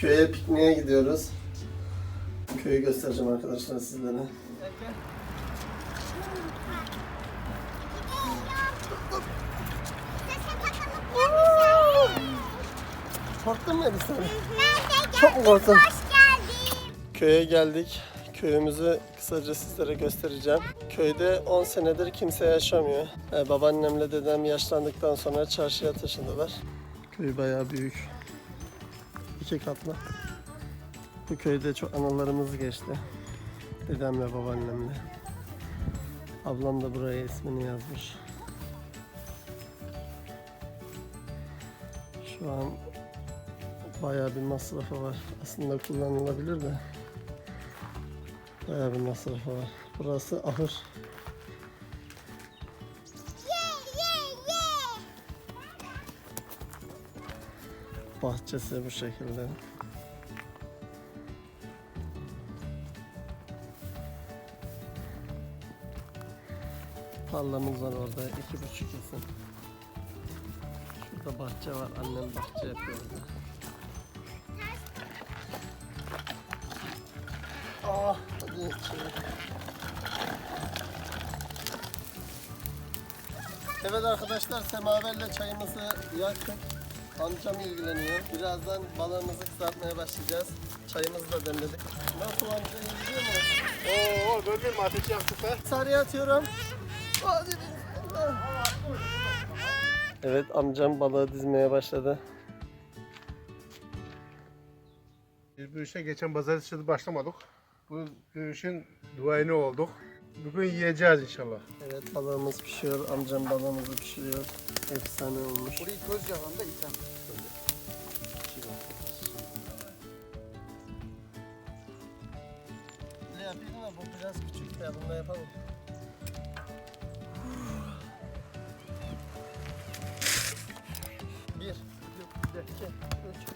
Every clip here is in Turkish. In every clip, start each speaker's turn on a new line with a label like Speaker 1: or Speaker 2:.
Speaker 1: Köye pikniğe gidiyoruz. Köyü göstereceğim arkadaşlar sizlere. Korktun mu Elif sen? Çok mu korktun? Köye geldik. Köyümüzü kısaca sizlere göstereceğim. Köyde 10 senedir kimse yaşamıyor. Ee, babaannemle dedem yaşlandıktan sonra çarşıya taşındılar. Köy bayağı büyük. İki katlı. Bu köyde çok anılarımız geçti. Dedemle babaannemle. Ablam da buraya ismini yazmış. Şu an bayağı bir masrafı var. Aslında kullanılabilir de. Bayağı bir masrafı var. Burası ahır. Bahçesi bu şekilde. Tarlamız var orada iki buçuk isim. Şurada bahçe var. Annem bahçe yapıyor orada. Ah, hadi içeri. Evet arkadaşlar semaverle çayımızı yaktık. Amcam ilgileniyor. Birazdan balığımızı kızartmaya başlayacağız. Çayımızı da demledik. Nasıl amca iyi gidiyor mu?
Speaker 2: Oo, gördün mü ateşi yaktık ha?
Speaker 1: Sarıya atıyorum. Hadi. Evet amcam balığı dizmeye başladı.
Speaker 2: Biz bu işe geçen pazartesi başlamadık. Bu, bu işin duayeni olduk. Bugün yiyeceğiz inşallah.
Speaker 1: Evet balığımız pişiyor. Amcam balığımızı pişiriyor. Efsane olmuş.
Speaker 3: Burayı köz yağında itham.
Speaker 1: Ne yapayım ama bu biraz küçük ya. Bunu da yapalım. Bir, iki, üç,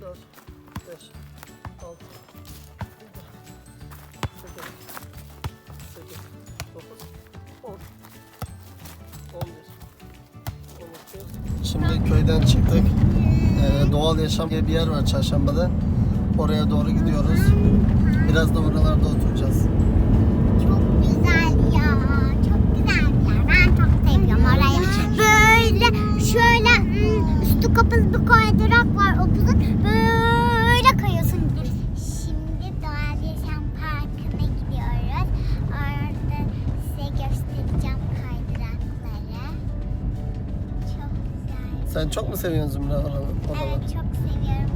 Speaker 1: dört, beş, Şimdi köyden çıktık. Ee, doğal yaşam diye bir yer var çarşambada. Oraya doğru gidiyoruz. Biraz da oralarda oturacağız.
Speaker 4: Çok güzel ya. Çok güzel ya. Ben çok seviyorum orayı. Böyle şöyle hmm, üstü kapız bir kaydırak var. O kızın böyle
Speaker 1: Sen çok mu seviyorsun Zümra oraları?
Speaker 4: Evet çok seviyorum.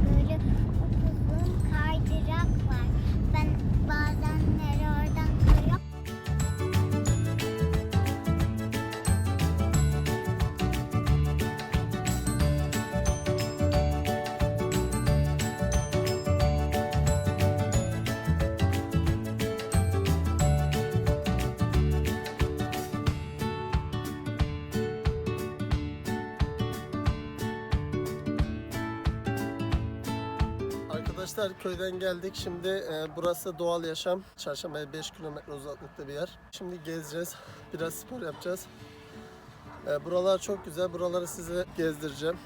Speaker 1: Arkadaşlar köyden geldik. Şimdi e, burası doğal yaşam. Çarşambaya 5 kilometre uzaklıkta bir yer. Şimdi gezeceğiz. Biraz spor yapacağız. E, buralar çok güzel. Buraları size gezdireceğim.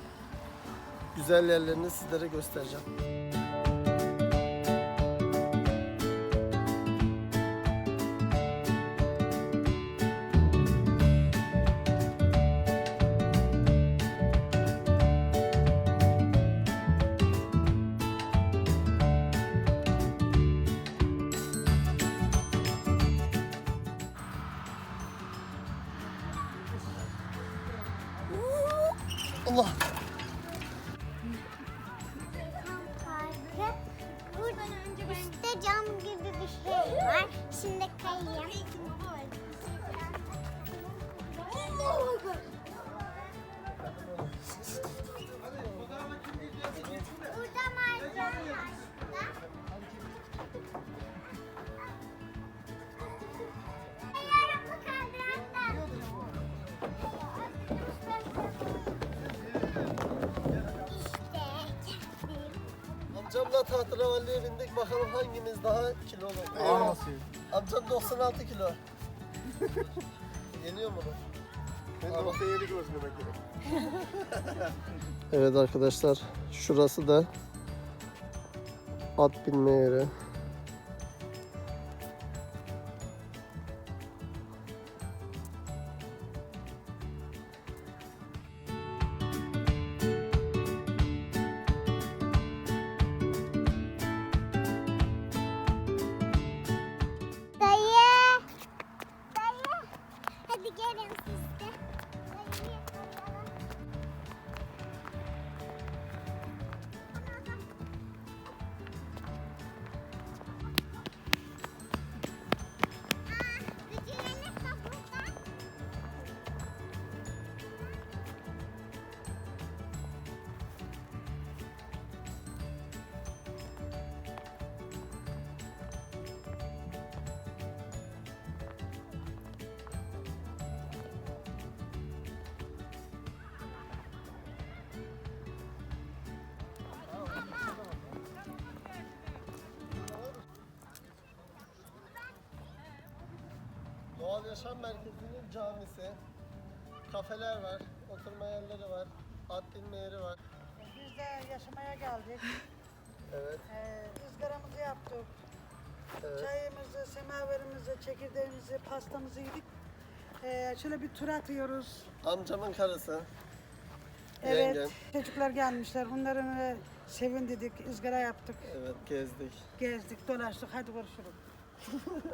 Speaker 1: Güzel yerlerini sizlere göstereceğim. Allah!
Speaker 4: Parkı. Burada üstte cam gibi bir şey var. Şimdi kayayım.
Speaker 1: Amcamla tahtıravalliye bindik. Bakalım hangimiz daha.
Speaker 2: Ağır nasıl?
Speaker 1: Amcam 96 kilo. Yeniyor mu bu?
Speaker 2: Ben de orta yedi kilosun demek ki.
Speaker 1: Evet arkadaşlar şurası da At binme yeri. Doğal Yaşam Merkezi'nin camisi. Kafeler var, oturma yerleri var, at binme yeri var.
Speaker 3: Biz de yaşamaya geldik.
Speaker 1: Evet,
Speaker 3: Ee, ızgaramızı yaptık.
Speaker 1: evet.
Speaker 3: Çayımızı, semaverimizi, çekirdeğimizi, pastamızı yedik. Ee, şöyle bir tur atıyoruz.
Speaker 1: Amcamın karısı.
Speaker 3: Evet,
Speaker 1: Yengem.
Speaker 3: çocuklar gelmişler. Onların e, sevindirdik, ızgara yaptık,
Speaker 1: Evet, gezdik.
Speaker 3: gezdik, dolaştık. Hadi görüşürüz.